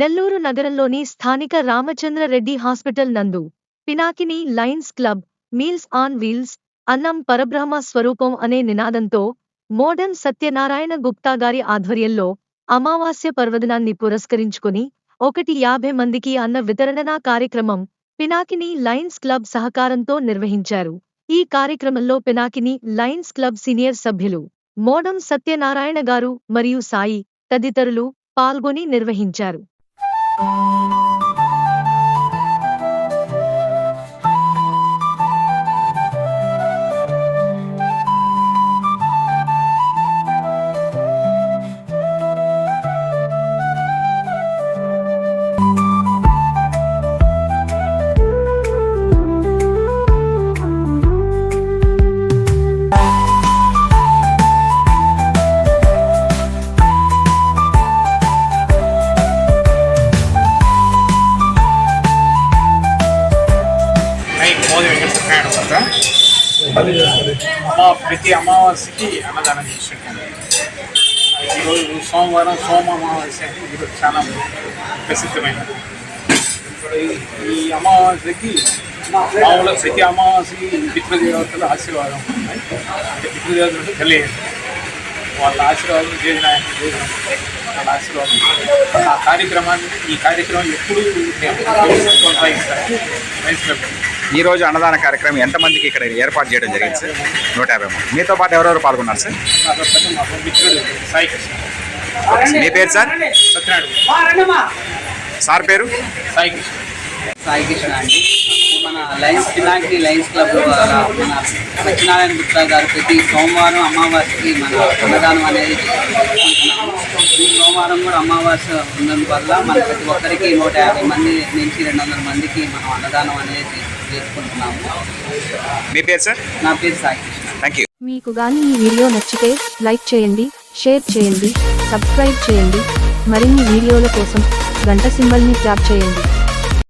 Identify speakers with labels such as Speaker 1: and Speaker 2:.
Speaker 1: నెల్లూరు నగరంలోని స్థానిక రామచంద్రరెడ్డి హాస్పిటల్ నందు Pinakini Lions club meals on wheels అన్నం పరబ్రహ్మ స్వరూపం అనే నినాదంతో మోడర్న్ సత్యనారాయణ గుప్తా గారి ఆధ్వర్యంలో అమావాస్య పర్వదినాన్ని పురస్కరించుకుని ఒకటి యాభై మందికి అన్న వితరణనా కార్యక్రమం పినాకిని లయన్స్ క్లబ్ సహకారంతో నిర్వహించారు ఈ కార్యక్రమంలో పినాకిని లయన్స్ క్లబ్ సీనియర్ సభ్యులు మోడం సత్యనారాయణ గారు మరియు సాయి తదితరులు పాల్గొని నిర్వహించారు Música
Speaker 2: మోదీ వెంకటనారాయణ వద్ద అమ్మ ప్రతి అమావాస్యకి అన్నదానం చేస్తుంటాను ఈరోజు సోమవారం సోమ అమావాస్య ఈరోజు చాలా ప్రసిద్ధమైనది ఈ అమావాస్యకి మామూలుగా ప్రతి అమావాస్యకి పితృదేవతల ఆశీర్వాదం అంటే పితృదేవతలు కలిగేది వాళ్ళ ఆశీర్వాదం చేసిన ఆయన కార్యక్రమాన్ని ఈ కార్యక్రమం ఎప్పుడు కొనసాగిస్తారు ఈరోజు అన్నదాన కార్యక్రమం ఎంతమందికి ఇక్కడ ఏర్పాటు చేయడం జరిగింది సార్ నూట యాభై మంది మీతో పాటు ఎవరెవరు పాల్గొన్నారు సార్ మీ పేరు సార్
Speaker 3: సత్యనారాయణ సార్ పేరు సాయి కృష్ణ
Speaker 4: సాయి కృష్ణ అండి మన లయన్స్ ఇలాంటి లయన్స్ క్లబ్ మన సత్యనారాయణ గుప్తా గారు ప్రతి సోమవారం అమ్మవారికి మన అన్నదానం అనేది ఈ సోమవారం కూడా అమ్మవారి ఉన్నందువల్ల మన ప్రతి ఒక్కరికి నూట యాభై మంది నుంచి రెండు వందల మందికి మనం అన్నదానం అనేది చేసుకుంటున్నాము మీ పేరు సార్ నా పేరు సాయి
Speaker 2: థ్యాంక్ యూ
Speaker 5: మీకు కానీ ఈ వీడియో నచ్చితే లైక్ చేయండి షేర్ చేయండి సబ్స్క్రైబ్ చేయండి మరిన్ని వీడియోల కోసం గంట సింబల్ని ట్యాప్ చేయండి